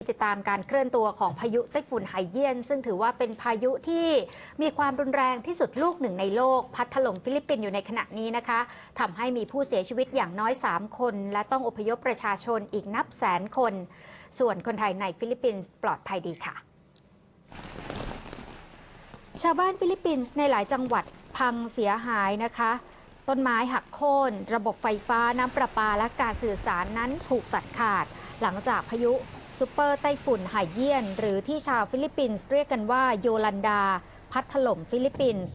ติดตามการเคลื่อนตัวของพายุไต้ฝุ่นไฮเยียน ซึ่งถือว่าเป็นพายุที่มีความรุนแรงที่สุดลูกหนึ่งในโลก พัดถล่มฟิลิปปินส์อยู่ในขณะนี้นะคะทำให้มีผู้เสียชีวิตอย่างน้อย 3 คน และต้องอพยพประชาชนอีกนับแสนคน ส่วนคนไทยในฟิลิปปินส์ปลอดภัยดีค่ะ ชาวบ้านฟิลิปปินส์ในหลายจังหวัดพังเสียหายนะคะต้นไม้หักโค่น ระบบไฟฟ้าน้ำประปาและการสื่อสารนั้นถูกตัดขาด หลังจากพายุ ซูเปอร์ไต้ฝุ่นไฮเยียน หรือที่ชาวฟิลิปปินส์เรียกกันว่าโยลันดา พัดถล่มฟิลิปปินส์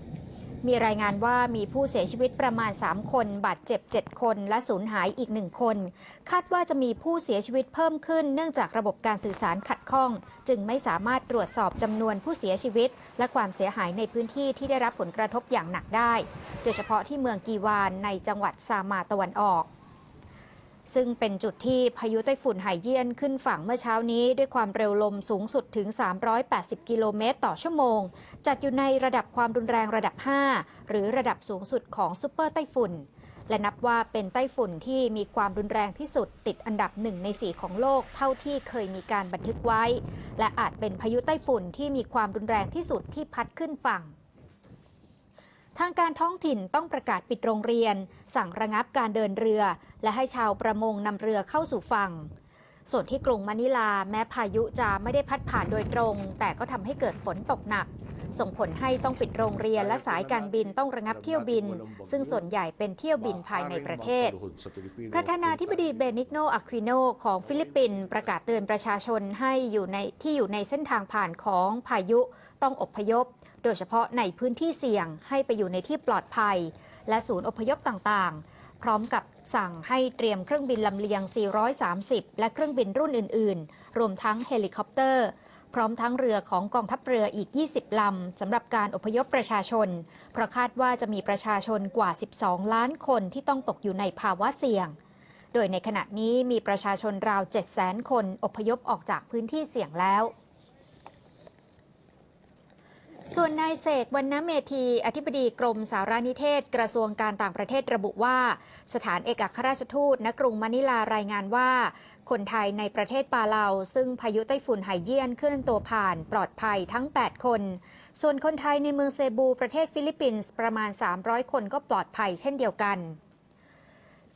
มีรายงานว่ามีผู้เสียชีวิตประมาณ 3 คน บาดเจ็บ 7 คน และสูญหายอีก 1 คน คาดว่าจะมีผู้เสียชีวิตเพิ่มขึ้น เนื่องจากระบบการสื่อสารขัดข้อง จึงไม่สามารถตรวจสอบจำนวนผู้เสียชีวิต และความเสียหายในพื้นที่ที่ได้รับผลกระทบอย่างหนักได้ โดยเฉพาะที่เมืองกีวานในจังหวัดซามาตะวันออก ซึ่งเป็นจุดที่พายุไต้ฝุ่นไฮเยียนขึ้นฝั่งเมื่อเช้านี้ด้วยความเร็วลมสูงสุดถึง 380 กิโลเมตรต่อชั่วโมง จัดอยู่ในระดับความรุนแรงระดับ 5 หรือระดับสูงสุดของซูเปอร์ไต้ฝุ่น และนับว่าเป็นไต้ฝุ่นที่มีความรุนแรงที่สุดติดอันดับหนึ่งในสีของโลกเท่าที่เคยมีการบันทึกไว้ และอาจเป็นพายุไต้ฝุ่นที่มีความรุนแรงที่สุดที่พัดขึ้นฝั่ง ทางการท้องถิ่นต้องประกาศปิดโรงเรียน สั่งระงับการเดินเรือ และให้ชาวประมงนำเรือเข้าสู่ฝั่ง ส่วนที่กรุงมะนิลาแม้พายุจะไม่ได้พัดผ่านโดยตรง แต่ก็ทำให้เกิดฝนตกหนัก ส่งผลให้ต้องปิดโรงเรียนและสายการบินต้องระงับเที่ยวบิน ซึ่งส่วนใหญ่เป็นเที่ยวบินภายในประเทศ ประธานาธิบดีเบนิกโนอะควิโนของฟิลิปปินส์ประกาศเตือนประชาชนให้อยู่ในที่อยู่ในเส้นทางผ่านของพายุต้องอพยพ โดยเฉพาะในพื้นที่เสี่ยงให้ไปอยู่ในที่ปลอดภัย และศูนย์อพยพต่างๆ พร้อมกับสั่งให้เตรียมเครื่องบินลำเลียง 430 และเครื่องบินรุ่นอื่นๆ รวมทั้งเฮลิคอปเตอร์ พร้อมทั้งเรือของกองทัพเรืออีก 20 ลำสำหรับการอพยพประชาชน เพราะคาดว่าจะมีประชาชนกว่า 12 ล้านคนที่ต้องตกอยู่ในภาวะเสี่ยง โดยในขณะนี้มีประชาชนราว 700,000 คนอพยพออกจากพื้นที่เสี่ยงแล้ว ส่วนนายเสกวรรณเมธีอธิบดีกรมสารนิเทศ กระทรวงการต่างประเทศระบุว่า สถานเอกอัครราชทูตณกรุงมะนิลารายงานว่า คนไทยในประเทศปาเลา ซึ่งพายุไต้ฝุ่นไฮเยี่ยนเคลื่อนตัวผ่านปลอดภัยทั้ง 8 คน ส่วนคนไทยในเมืองเซบูประเทศฟิลิปปินส์ประมาณ 300 คนก็ปลอดภัยเช่นเดียวกัน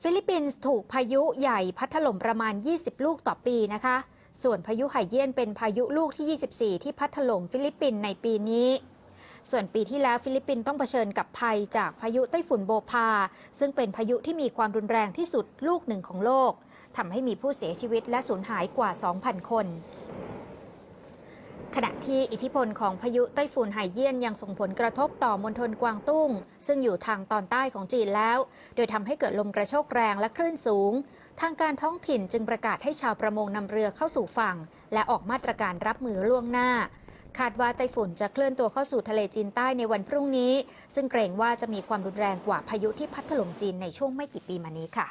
ฟิลิปปินส์ถูกพายุใหญ่พัดถล่มประมาณ 20 ลูกต่อปีนะคะ ส่วนพายุไฮเยียนเป็นพายุลูกที่ 24 ที่พัดถล่มฟิลิปปินส์ในปีนี้ ส่วนปีที่แล้วฟิลิปปินส์ต้องเผชิญกับภัยจากพายุไต้ฝุ่นโบพา ซึ่งเป็นพายุที่มีความรุนแรงที่สุดลูกหนึ่งของโลกทำให้มีผู้เสียชีวิตและสูญหายกว่า 2,000 คนขณะที่อิทธิพลของพายุไต้ฝุ่นไฮเยียนยังส่งผลกระทบต่อมณฑลกวางตุ้ง ซึ่งอยู่ทางตอนใต้ของจีนแล้ว โดยทำให้เกิดลมกระโชกแรงและคลื่นสูง ทางการท้องถิ่นจึงประกาศให้ชาวประมงนำเรือเข้าสู่ฝั่ง และออกมาตรการรับมือล่วงหน้า คาดว่าไต้ฝุ่นจะเคลื่อนตัวเข้าสู่ทะเลจีนใต้ในวันพรุ่งนี้ ซึ่งเกรงว่าจะมีความรุนแรงกว่าพายุที่พัดถล่มจีนในช่วงไม่กี่ปีมานี้ค่ะ